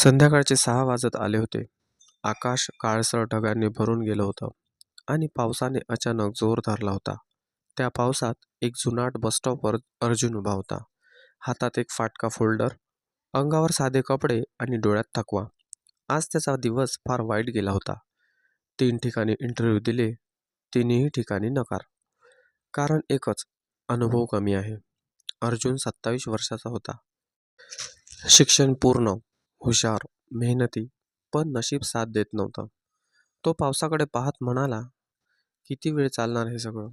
संध्याकाळचे सहा वाजत आले होते. आकाश काळसर ढगांनी भरून गेलं होतं आणि पावसाने अचानक जोर धरला होता. त्या पावसात एक जुनाट बसस्टॉपवर अर्जुन उभा होता. हातात एक फाटका फोल्डर, अंगावर साधे कपडे आणि डोळ्यात थकवा. आज त्याचा दिवस फार वाईट गेला होता. तीन ठिकाणी इंटरव्ह्यू दिले, तिन्ही ठिकाणी नकार. कारण एकच, अनुभव कमी आहे. अर्जुन सत्तावीस वर्षाचा होता. शिक्षण पूर्ण, हुशार, मेहनती, पण नशीब साथ देत नव्हतं. तो पावसाकडे पाहत म्हणाला, किती वेळ चालणार हे सगळं?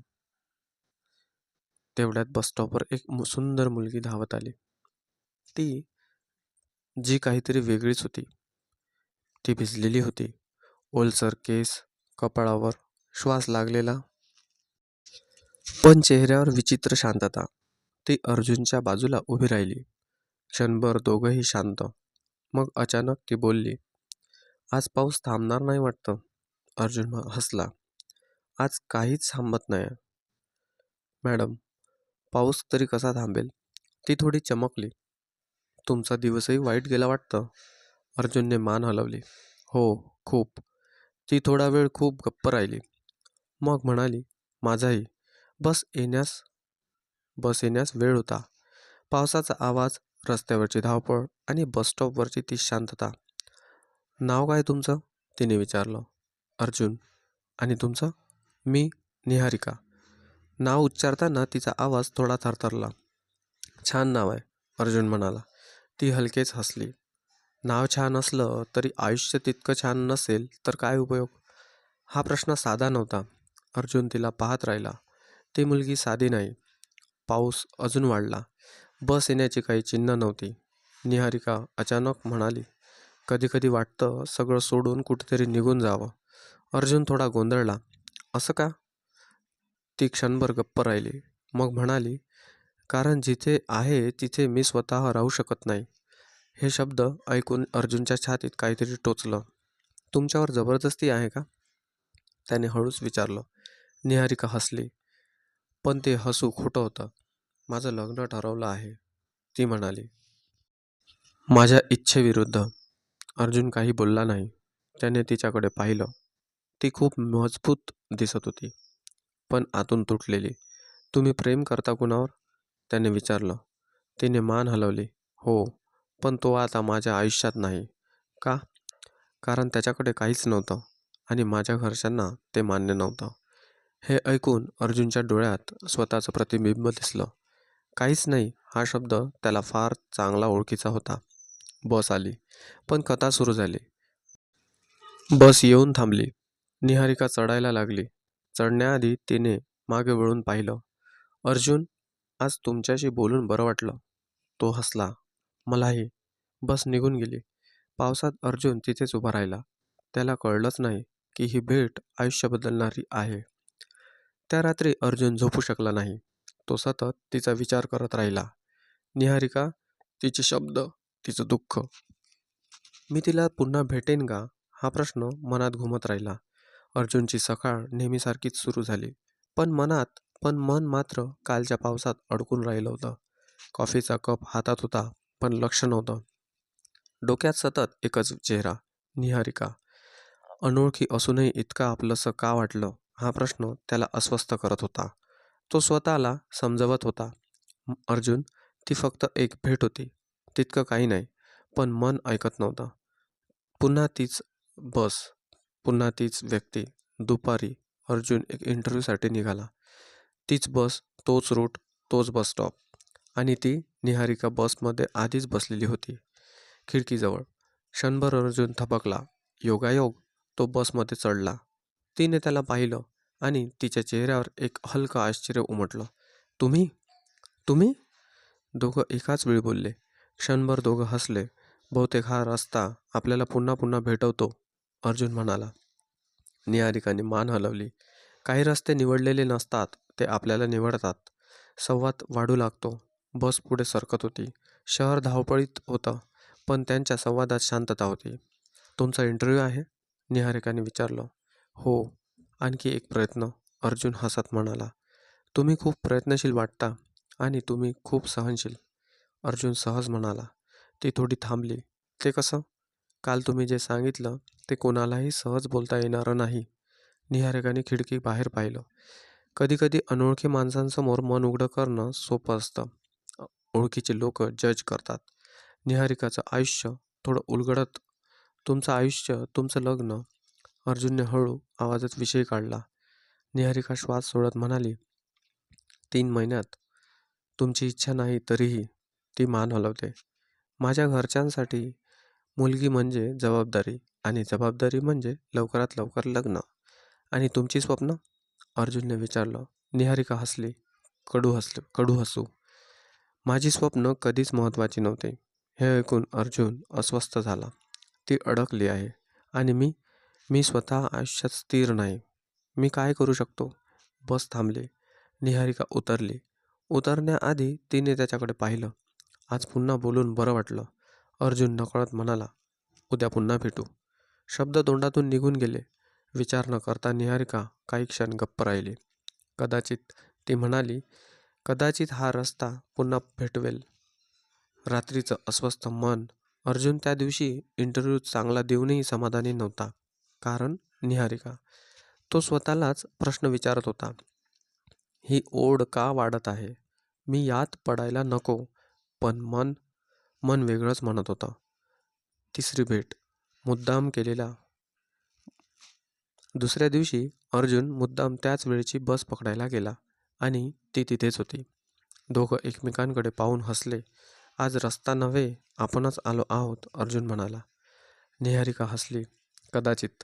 तेवढ्यात बसस्टॉपवर एक सुंदर मुलगी धावत आली. ती जी काहीतरी वेगळीच होती. ती भिजलेली होती. ओलसर केस, कपाळावर श्वास लागलेला. पण चेहऱ्यावर विचित्र शांतता. ती अर्जुनच्या बाजूला उभी राहिली. क्षणभर दोघंही शांत. मग अचानक ती बोलली, आज पाऊस थांबणार नाही वाटतं. अर्जुन हसला. आज काहीच थांबत नाही. मॅडम, पाऊस तरी कसा थांबेल? ती थोडी चमकली. तुमचा दिवसही वाईट गेला वाटतं. अर्जुनने मान हलवली. हो, खूप. ती थोडा वेळ खूप गप्प राहिली. मग म्हणाली, माझाही. बस येण्यास बस येण्यास वेळ होता. पावसाचा आवाज, रस्त्यावरची धावपळ आणि बसस्टॉपवरची ती शांतता. नाव काय तुमचं? तिने विचारलं. अर्जुन. आणि तुमचं? मी निहारिका. नाव उच्चारताना तिचा आवाज थोडा थरथरला. छान नाव आहे, अर्जुन म्हणाला. ती हलकेच हसली. नाव छान असलं तरी आयुष्य तितकं छान नसेल तर काय उपयोग? हा प्रश्न साधा नव्हता. अर्जुन तिला पाहत राहिला. ती मुलगी साधी नाही. पाऊस अजून वाढला. बस येण्याची काही चिन्ह नव्हती. निहारिका अचानक म्हणाली, कधीकधी वाटतं सगळं सोडून कुठेतरी निघून जावं. अर्जुन थोडा गोंधळला. असं का? ती क्षणभर गप्प राहिली. मग म्हणाली, कारण जिथे आहे तिथे मी स्वतः राहू शकत नाही. हे शब्द ऐकून अर्जुनच्या छातीत काहीतरी टोचलं. तुमच्यावर जबरदस्ती आहे का? त्याने हळूच विचारलं. निहारिका हसली. पण ते हसू खोटं होतं. माझं लग्न ठरवलं आहे, ती म्हणाली. माझ्या इच्छेविरुद्ध. अर्जुन काही बोलला नाही. त्याने तिच्याकडे पाहिलं. ती खूप मजबूत दिसत होती, पण आतून तुटलेली. तुम्ही प्रेम करता कुणावर? त्याने विचारलं. तिने मान हलवली. हो, पण तो आता माझ्या आयुष्यात नाही. का? कारण त्याच्याकडे काहीच नव्हतं आणि माझ्या घरच्यांना ते मान्य नव्हतं. हे ऐकून अर्जुनच्या डोळ्यात स्वतःचं प्रतिबिंब दिसलं. काहीच नाही हा शब्द त्याला फार चांगला ओळखीचा होता. बस आली. पण कथा सुरू झाली. बस येऊन थांबली. निहारिका चढायला लागली. चढण्याआधी तिने मागे वळून पाहिलं. अर्जुन, आज तुमच्याशी बोलून बरं वाटलं. तो हसला. मलाही. बस निघून गेली. पावसात अर्जुन तिथेच उभा राहिला. त्याला कळलंच नाही की ही भेट आयुष्य बदलणारी आहे. त्या रात्री अर्जुन झोपू शकला नाही. तो सतत तिचा विचार करत राहिला. निहारिका, तिचे शब्द, तिचं दुःख. मी तिला पुन्हा भेटेन का? हा प्रश्न मनात घुमत राहिला. अर्जुनची सकाळ नेहमीसारखीच सुरू झाली. पण मनात पण मन मात्र कालच्या पावसात अडकून राहिलं होतं. कॉफीचा कप हातात होता, पण लक्ष नव्हतं. डोक्यात सतत एकच चेहरा, निहारिका. अनोळखी असूनही इतका आपलंसं का वाटलं हा प्रश्न त्याला अस्वस्थ करत होता. तो स्वतःला समजवत होता. अर्जुन, ती फक्त एक भेट होती. तितकं काही नाही. पण मन ऐकत नव्हतं. पुन्हा तीच बस, पुन्हा तीच व्यक्ती. दुपारी अर्जुन एक इंटरव्ह्यूसाठी निघाला. तीच बस, तोच रूट, तोच बस स्टॉप आणि ती निहारिका बसमध्ये आधीच बसलेली होती, खिडकीजवळ. क्षणभर अर्जुन थबकला. योगायोग, तो बसमध्ये चढला. तिने त्याला पाहिलं आणि तिच्या चेहऱ्यावर एक हलकं आश्चर्य उमटलं. तुम्ही? तुम्ही? दोघं एकाच वेळी बोलले. क्षणभर दोघं हसले. बहुतेक हा रस्ता आपल्याला पुन्हा पुन्हा भेटवतो, अर्जुन म्हणाला. निहारिकाने मान हलवली. काही रस्ते निवडलेले नसतात, ते आपल्याला निवडतात. संवाद वाढू लागतो. बस पुढे सरकत होती. शहर धावपळीत होतं, पण त्यांच्या संवादात शांतता होती. तुमचा इंटरव्ह्यू आहे? निहारिकाने विचारलं. हो, आणखी एक प्रयत्न, अर्जुन हसत म्हणाला. तुम्ही खूप प्रयत्नशील वाटता आणि तुम्ही खूप सहनशील, अर्जुन सहज म्हणाला. ती थोडी थांबली. ते कसं? काल तुम्ही जे सांगितलं ते कोणालाही सहज बोलता येणारं नाही निहारिकाने खिडकी बाहेर पाहिलं कधीकधी अनोळखी माणसांसमोर मन उघडं करणं सोपं असतं ओळखीचे लोक जज करतात निहारिकाचं आयुष्य थोडं उलगडत तुमचं आयुष्य तुमचं लग्न अर्जुनने हळू आवाजात विषय काढला. निहारिका श्वास सोडत म्हणाली तीन महिन्यात. तुमची इच्छा नाही तरीही ती मान हलवते. माझ्या घरच्यांसाठी मुलगी म्हणजे जबाबदारी आणि जबाबदारी म्हणजे लवकरात लवकर लग्न. आणि तुमची स्वप्न? अर्जुनने विचारलं. निहारिका हसली. कडू हसले कडू हसू. माझी स्वप्न कधीच महत्त्वाची नव्हती. हे ऐकून अर्जुन अस्वस्थ झाला. ती अडकली आहे आणि मी मी स्वतः आयुष्यात स्थिर नाही. मी काय करू शकतो? बस थांबली. निहारिका उतरली. उतरण्याआधी तिने त्याच्याकडे पाहिलं. आज पुन्हा बोलून बरं वाटलं. अर्जुन नकळत म्हणाला उद्या पुन्हा भेटू. शब्द तोंडातून निघून गेले. विचार न करता निहारिका काही क्षण गप्प राहिली. कदाचित ती म्हणाली कदाचित हा रस्ता पुन्हा भेटवेल. रात्रीचं अस्वस्थ मन. अर्जुन त्या दिवशी इंटरव्ह्यू चांगला देऊनही समाधानी नव्हता. कारण निहारिका. तो स्वतःलाच प्रश्न विचारत होता. ही ओढ का वाढत आहे? मी यात पडायला नको. पण मन मन वेगळंच म्हणत होतं. तिसरी भेट मुद्दाम केलेला. दुसऱ्या दिवशी अर्जुन मुद्दाम त्याच वेळची बस पकडायला गेला आणि ती तिथेच होती. दोघं एकमेकांकडे पाहून हसले. आज रस्ता नव्हे आपणच आलो आहोत अर्जुन म्हणाला. निहारिका हसली. कदाचित.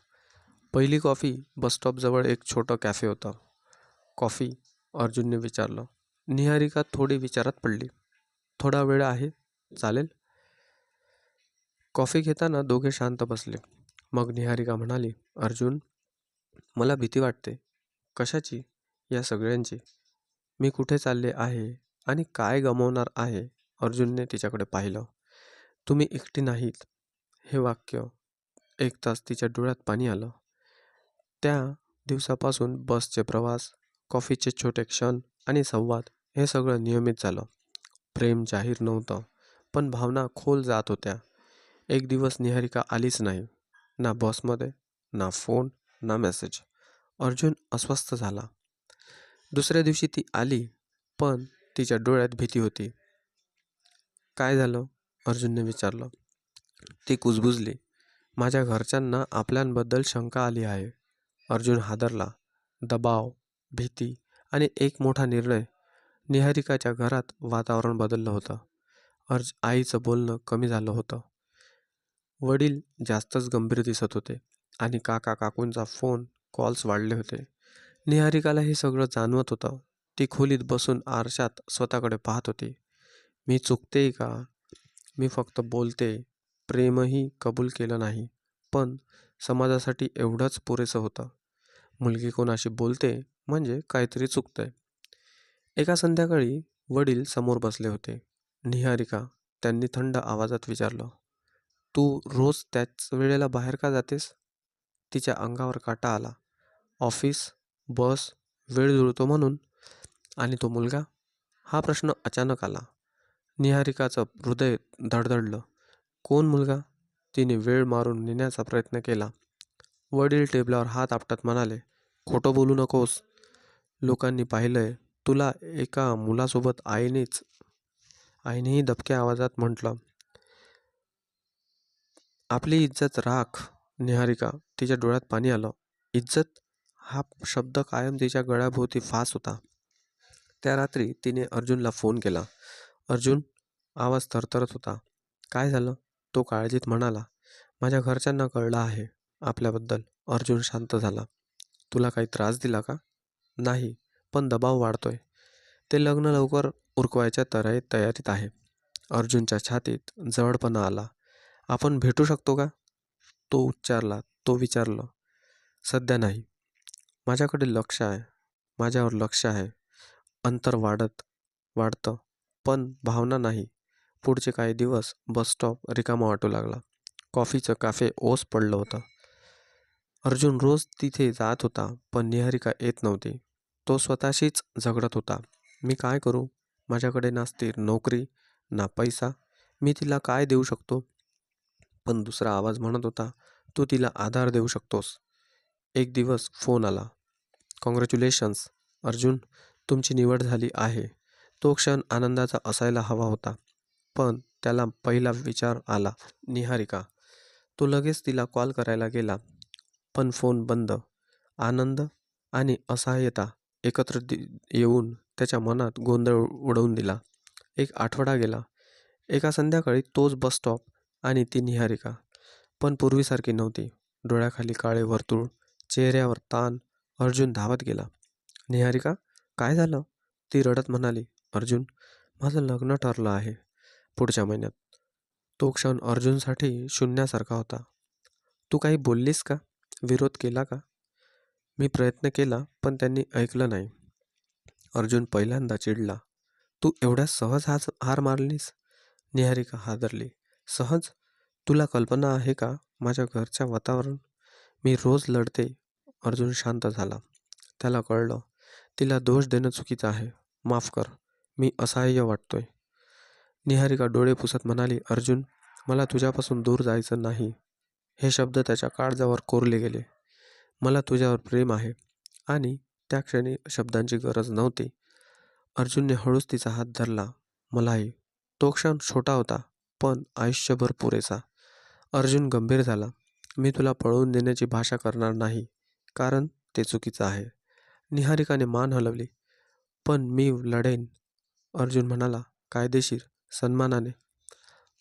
पहिली कॉफी बसस्टॉपजवळ एक छोटं कॅफे होतं. कॉफी अर्जुनने विचारलं. निहारिका थोडी विचारात पडली. थोडा वेळ आहे चालेल? कॉफी घेताना दोघे शांत बसले. मग निहारिका म्हणाली अर्जुन मला भीती वाटते. कशाची? या सगळ्यांची. मी कुठे चालले आहे आणि काय गमावणार आहे? अर्जुनने तिच्याकडे पाहिलं. तुम्ही एकटी नाहीत. हे वाक्य एक तास तिच्या डोळ्यात पाणी आलं. त्या दिवसापासून बसचे प्रवास कॉफीचे छोटे क्षण आणि संवाद हे सगळं नियमित झालं. प्रेम जाहीर नव्हतं पण भावना खोल जात होत्या. एक दिवस निहारिका आलीच नाही. ना बसमध्ये ना फोन ना मेसेज. अर्जुन अस्वस्थ झाला. दुसऱ्या दिवशी ती आली पण तिच्या डोळ्यात भीती होती. काय झालं? अर्जुनने विचारलं. ती कुजबुजली. माझ्या घरच्यांना आपल्यांबद्दल शंका आली आहे. अर्जुन हादरला. दबाव भीती आणि एक मोठा निर्णय. निहारिकाच्या घरात वातावरण बदललं होतं. अर्ज आईचं बोलणं कमी झालं होतं. वडील जास्तच गंभीर दिसत होते आणि काका काकूंचा फोन कॉल्स वाढले होते. निहारिकाला हे सगळं जाणवत होतं. ती खोलीत बसून आरशात स्वतःकडे पाहत होती. मी चुकते का? मी फक्त बोलते प्रेमही कबूल केलं नाही पण समाजासाठी एवढंच पुरेसं होतं. मुलगी कोणाशी बोलते म्हणजे काहीतरी चुकतंय. एका संध्याकाळी वडील समोर बसले होते. निहारिका त्यांनी थंड आवाजात विचारलं तू रोज त्याच वेळेला बाहेर का जातेस? तिच्या अंगावर काटा आला. ऑफिस बस वेळ जुळतो म्हणून. आणि तो मुलगा? हा प्रश्न अचानक आला. निहारिकाचं हृदय धडधडलं. कोण मुलगा? तिने वेळ मारून नेण्याचा प्रयत्न केला. वडील टेबलावर हात आपटत म्हणाले खोटं बोलू नकोस. लोकांनी पाहिलंय तुला एका मुलासोबत आईनेच आईनेही दबक्या आवाजात म्हटलं आपली इज्जत राख निहारिका. तिच्या डोळ्यात पाणी आलं. इज्जत? हा शब्द कायम तिच्या गळ्याभोवती फास होता. त्या रात्री तिने अर्जुनला फोन केला. अर्जुन आवाज थरथरत होता. काय झालं? तो काळजीत म्हणाला माझ्या घरच्यांना कळलं आहे आपल्याबद्दल. अर्जुन शांत झाला. तुला काही त्रास दिला का? नाही पण दबाव वाढतोय. ते लग्न लवकर उरकवायच्या तराई तयारीत आहे. अर्जुनच्या छातीत जवळपणा आला. आपण भेटू शकतो का? तो उच्चारला. तो विचारलं. सध्या नाही. माझ्याकडे लक्ष आहे. माझ्यावर लक्ष आहे. अंतर वाढत वाढतं. पण भावना नाही. पुढचे काही दिवस बस स्टॉप रिकामा वाटू लागला. कॉफीचं काफे ओस पडलं होतं. अर्जुन रोज तिथे जात होता पण निहारिका येत नव्हती. तो स्वतःशीच झगडत होता. मी काय करू? माझ्याकडे ना स्थिर नोकरी ना पैसा. मी तिला काय देऊ शकतो? पण दुसरा आवाज म्हणत होता तू तिला आधार देऊ शकतोस. एक दिवस फोन आला. कॉंग्रॅच्युलेशन्स अर्जुन. तुमची निवड झाली आहे. तो क्षण आनंदाचा असायला हवा होता. पण त्याला पहिला विचार आला निहारिका तो लगेच तिला कॉल करायला गेला पण फोन बंद. आनंद आणि असहाय्यता एकत्र दि येऊन त्याच्या मनात गोंधळ उडवून दिला. एक आठवडा गेला. एका संध्याकाळी तोच बस स्टॉप आणि ती निहारिका. पण पूर्वीसारखी नव्हती. डोळ्याखाली काळे वर्तुळ चेहऱ्यावर ताण. अर्जुन धावत गेला. निहारिका काय झालं? ती रडत म्हणाली अर्जुन माझं लग्न ठरलं आहे. पुढच्या महिन्यात. तो क्षण अर्जुनसाठी शून्यासारखा होता. तू काही बोललीस का? विरोध केला का? मी प्रयत्न केला पण त्यांनी ऐकलं नाही. अर्जुन पहिल्यांदा चिडला. तू एवढ्या सहज हाच हार मारलीस? निहारिका हादरली. सहज? तुला कल्पना आहे का माझ्या घरच्या वातावरण? मी रोज लढते. अर्जुन शांत झाला. त्याला कळलं तिला दोष देणं चुकीचं आहे. माफ कर. मी असहाय्य वाटतोय. निहारिका डोळे पुसत म्हणाली अर्जुन मला तुझ्यापासून दूर जायचं नाही. हे शब्द त्याच्या काळजावर कोरले गेले. मला तुझ्यावर प्रेम आहे आणि त्या क्षणी शब्दांची गरज नव्हती. अर्जुनने हळूच तिचा हात धरला. मलाही. तो क्षण छोटा होता पण आयुष्यभर पुरेसा. अर्जुन गंभीर झाला. मी तुला पळवून देण्याची भाषा करणार नाही कारण ते चुकीचं आहे. निहारिकाने मान हलवली. पण मी लढेन. अर्जुन म्हणाला कायदेशीर. सन्मानाने.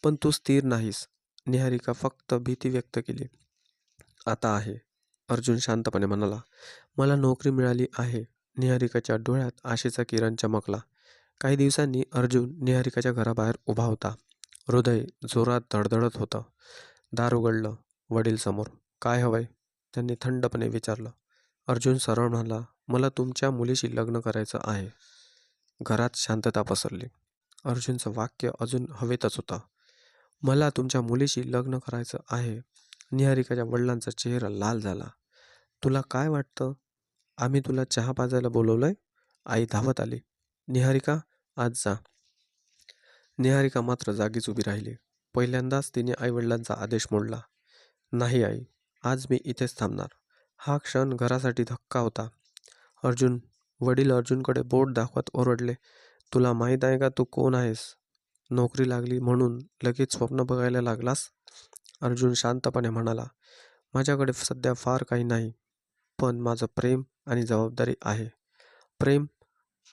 पण तू स्थिर नाहीस. निहारिका फक्त भीती व्यक्त केली. आता आहे. अर्जुन शांतपणे म्हणाला मला नोकरी मिळाली आहे. निहारिकाच्या डोळ्यात आशेचा किरण चमकला. काही दिवसांनी अर्जुन निहारिकाच्या घराबाहेर उभा होता. हृदय जोरात धडधडत होतं. दार उघडलं. वडील समोर काय हवंय? त्यांनी थंडपणे विचारलं. अर्जुन सरळ म्हणाला मला तुमच्या मुलीशी लग्न करायचं आहे. घरात शांतता पसरली. अर्जुनचं वाक्य अजून हवेतच होतं. मला तुमच्या मुलीशी लग्न करायचं आहे. निहारिकाच्या वडिलांचा चेहरा लाल झाला. तुला काय वाटतं? आम्ही तुला चहा पाजायला बोलवलंय? आई धावत आली. निहारिका आज जा. निहारिका मात्र जागीच उभी राहिली. पहिल्यांदाच तिने आईवडिलांचा आदेश मोडला. नाही आई आज मी इथेच थांबणार. हा क्षण घरासाठी धक्का होता. अर्जुन वडील अर्जुनकडे बोट दाखवत ओरडले. तुला माहीत आहे का तू कोण आहेस? नोकरी लागली म्हणून लगेच स्वप्न बघायला लागलास? अर्जुन शांतपणे म्हणाला माझ्याकडे सध्या फार काही नाही पण माझं प्रेम आणि जबाबदारी आहे. प्रेम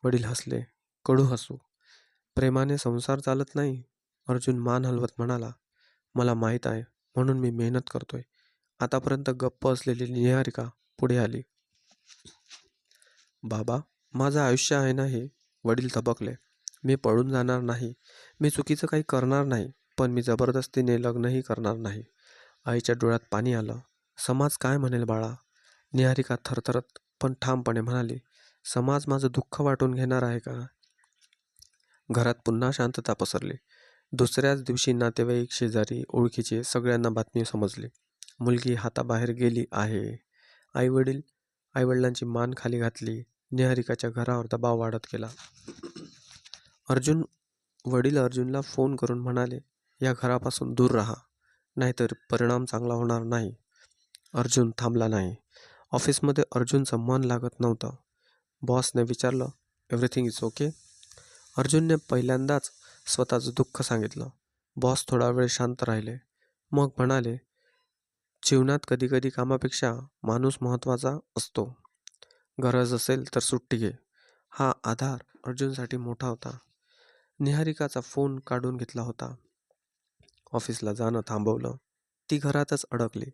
वडील हसले कडू हसू. प्रेमाने संसार चालत नाही. अर्जुन मान हलवत म्हणाला मला माहीत आहे म्हणून मी मेहनत करतोय. आतापर्यंत गप्प असलेली निहारिका पुढे आली. बाबा माझं आयुष्य आहे ना हे? वडील थबकले. मी पळून जाणार नाही. मी चुकीचं काही करणार नाही पण मी जबरदस्तीने लग्नही करणार नाही. आईच्या डोळ्यात पाणी आलं. समाज काय म्हणेल बाळा? निहारिका थरथरत पण ठामपणे म्हणाली समाज माझं दुःख वाटून घेणार आहे का? घरात पुन्हा शांतता पसरली. दुसऱ्याच दिवशी नातेवाईक शेजारी ओळखीचे सगळ्यांना बातमी समजली. मुलगी हाताबाहेर गेली आहे. आईवडील आईवडिलांची मान खाली घातली. निहारिकाच्या घरावर दबाव वाढत गेला. अर्जुन वडील अर्जुनला फोन करून म्हणाले या घरापासून दूर राहा नाहीतर परिणाम चांगला होणार नाही. अर्जुन थांबला नाही. ऑफिसमध्ये अर्जुनचं मन लागत नव्हतं. बॉसने विचारलं एव्हरीथिंग इज ओके अर्जुनने पहिल्यांदाच स्वतःचं दुःख सांगितलं. बॉस थोडा वेळ शांत राहिले. मग म्हणाले जीवनात कधीकधी कामापेक्षा माणूस महत्त्वाचा असतो. गरज असेल तर सुट्टी घे. हा आधार अर्जुनसाठी मोठा होता. निहारिकाचा फोन काढून घेतला होता. ऑफिसला जाणं थांबवलं. ती घरातच अडकली.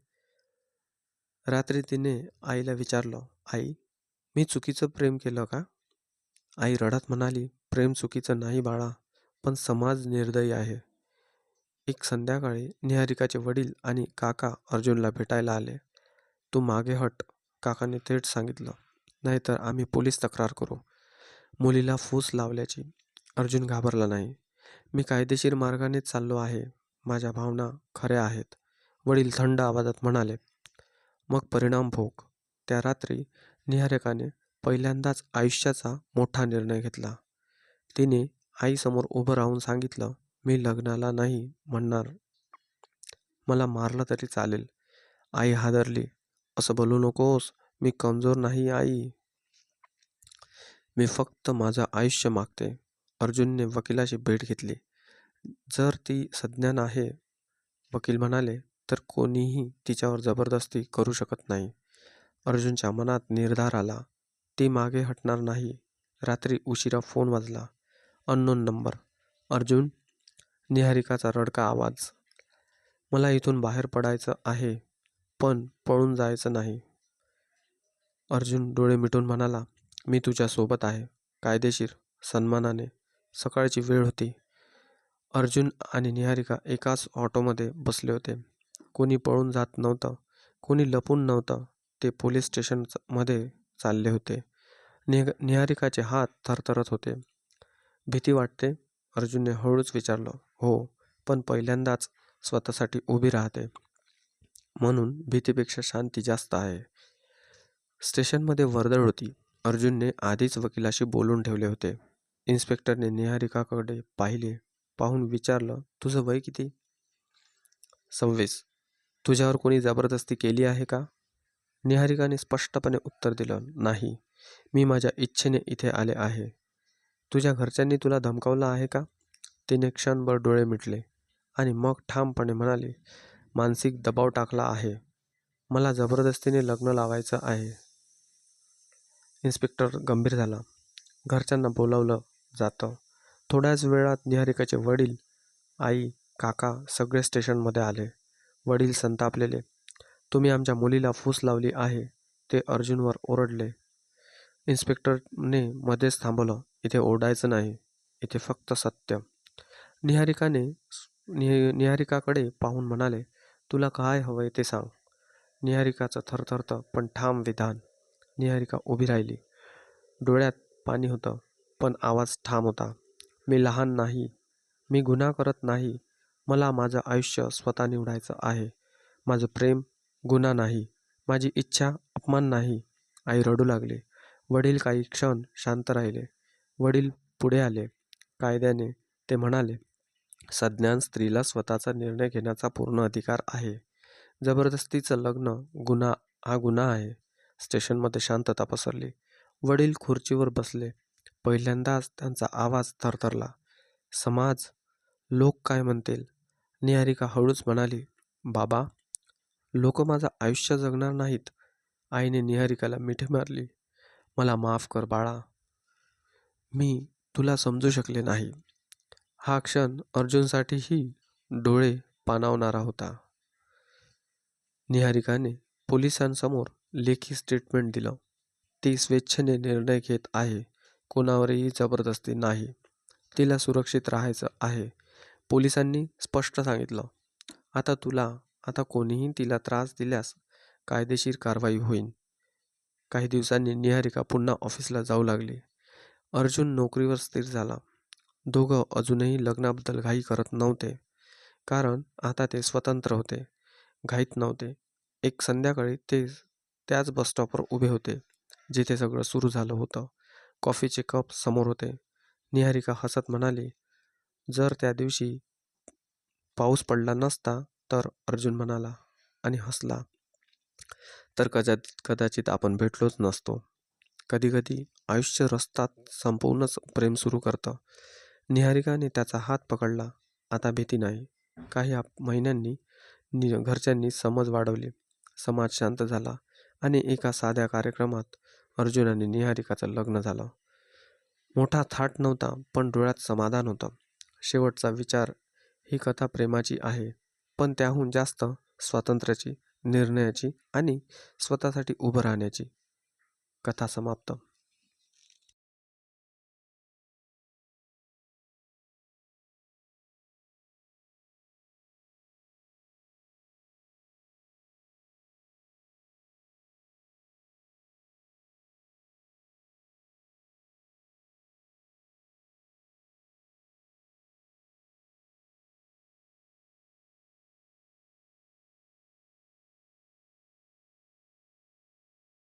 रात्री तिने आईला विचारलं आई मी चुकीचं प्रेम केलं का? आई रडत म्हणाली प्रेम चुकीचं नाही बाळा पण समाज निर्दयी आहे. एक संध्याकाळी निहारिकाचे वडील आणि काका अर्जुनला भेटायला आले. तू मागे हट काकाने थेट सांगितलं. नाहीतर आम्ही पोलीस तक्रार करू. मुलीला फूस लावल्याची अर्जुन घाबरला नाही. मी कायदेशीर मार्गानेच चाललो आहे. माझ्या भावना खऱ्या आहेत. वडील थंड आवाजात म्हणाले मग परिणाम भोग. त्या रात्री निहारिकाने पहिल्यांदाच आयुष्याचा मोठा निर्णय घेतला. तिने आईसमोर उभं राहून सांगितलं मी लग्नाला नाही म्हणणार. मला मारलं तरी चालेल. आई हादरली. असं बोलू नकोस. मी कमजोर नाही आई. मी फक्त माझं आयुष्य मागते. अर्जुनने वकिलाशी भेट घेतली. जर ती सज्ञान आहे वकील म्हणाले तर कोणीही तिच्यावर जबरदस्ती करू शकत नाही. अर्जुनच्या मनात निर्धार आला. ती मागे हटणार नाही. रात्री उशिरा फोन वाजला. Unknown number. अर्जुन निहारिकाचा रडका आवाज. मला इथून बाहेर पडायचं आहे पण पळून जायचं नाही. अर्जुन डोळे मिटून म्हणाला मी तुझ्यासोबत आहे. कायदेशीर सन्मानाने सकाळची वेळ होती. अर्जुन आणि निहारिका एकाच ऑटोमध्ये बसले होते. कोणी पळून जात नव्हतं कोणी लपून नव्हतं ते पोलीस स्टेशनमध्ये चालले होते. निह निहारिकाचे हात थरथरत होते. भीती वाटते अर्जुनने हळूच विचारलं हो पण पहिल्यांदाच स्वतःसाठी उभी राहते. म्हणून भीतीपेक्षा शांती जास्त आहे. स्टेशनमध्ये वर्दळ होती. अर्जुनने आधीच वकिलाशी बोलून ठेवले होते. इन्स्पेक्टरने निहारिकाकडे पाहिले. पाहून विचारलं तुझं वय किती? सव्वीस. तुझ्यावर कोणी जबरदस्ती केली आहे का? निहारिकाने स्पष्टपणे उत्तर दिलं नाही. मी माझ्या इच्छेने इथे आले आहे. तुझ्या घरच्यांनी तुला धमकावलं आहे का? तिने क्षणभर डोळे मिटले आणि मग ठामपणे म्हणाले मानसिक दबाव टाकला आहे. मला जबरदस्तीने लग्न लावायचं आहे. इन्स्पेक्टर गंभीर झाला. घरच्यांना बोलावलं जातं. थोड्याच वेळात निहारिकाचे वडील आई काका सगळे स्टेशनमध्ये आले. वडील संतापलेले. तुम्ही आमच्या मुलीला फूस लावली आहे. ते अर्जुनवर ओरडले. इन्स्पेक्टरने मध्येच थांबवलं. इथे ओरडायचं नाही. इथे फक्त सत्य. निहारिकाने निह निहारिकाकडे पाहून म्हणाले तुला काय हवंय ते सांग. निहारिकाचं थरथरतं पण ठाम विधान. निहारिका उभी राहिली. डोळ्यात पाणी होतं पण आवाज ठाम होता. मी लहान नाही. मी गुन्हा करत नाही. मला माझं आयुष्य स्वतः निवडायचं आहे. माझं प्रेम गुन्हा नाही. माझी इच्छा अपमान नाही. आई रडू लागली. वडील काही क्षण शांत राहिले. वडील पुढे आले. कायद्याने ते म्हणाले सज्ञान स्त्रीला स्वतःचा निर्णय घेण्याचा पूर्ण अधिकार आहे. जबरदस्तीचं लग्न गुन्हा हा गुन्हा आहे. स्टेशनमध्ये शांतता पसरली. वडील खुर्चीवर बसले. पहिल्यांदाच त्यांचा आवाज थरथरला. समाज लोक काय म्हणतील? निहारिका हळूच म्हणाली बाबा लोक माझं आयुष्य जगणार नाहीत. आईने निहारिकाला मिठी मारली मला माफ कर बाळा. मी तुला समजू शकले नाही. हा क्षण अर्जुनसाठीही डोळे पाणावणारा होता. निहारिकाने पोलिसांसमोर लेखी स्टेटमेंट दिलं. ती स्वेच्छेने निर्णय घेत आहे. कोणावरही जबरदस्ती नाही. तिला सुरक्षित राहायचं आहे. पोलिसांनी स्पष्ट सांगितलं. आता तुला आता कोणीही तिला त्रास दिल्यास कायदेशीर कारवाई होईल. काही दिवसांनी निहारिका पुन्हा ऑफिसला जाऊ लागली. अर्जुन नोकरीवर स्थिर झाला. दोघं अजूनही लग्नाबद्दल घाई करत नव्हते. कारण आता ते स्वतंत्र होते. घाईत नव्हते. एक संध्याकाळी ते त्याच बसस्टॉपवर उभे होते जिथे सगळं सुरू झालं होतं. कॉफीचे कप समोर होते. निहारिका हसत म्हणाली जर त्या दिवशी पाऊस पडला नसता तर अर्जुन म्हणाला आणि हसला तर कदा कदाचित आपण भेटलोच नसतो. कधीकधी आयुष्य रस्तात संपवूनच प्रेम सुरू करतं. निहारिकाने त्याचा हात पकडला आता भीती नाही. काही आप महिन्यांनी नि घरच्यांनी समज वाढवली. समाज शांत झाला. आणि एका साध्या कार्यक्रमात अर्जुन आणि निहारिकाचं लग्न झालं. मोठा थाट नव्हता पण डोळ्यात समाधान होतं. शेवटचा विचार ही कथा प्रेमाची आहे पण त्याहून जास्त स्वातंत्र्याची निर्णयाची आणि स्वतःसाठी उभं राहण्याची. कथा समाप्त.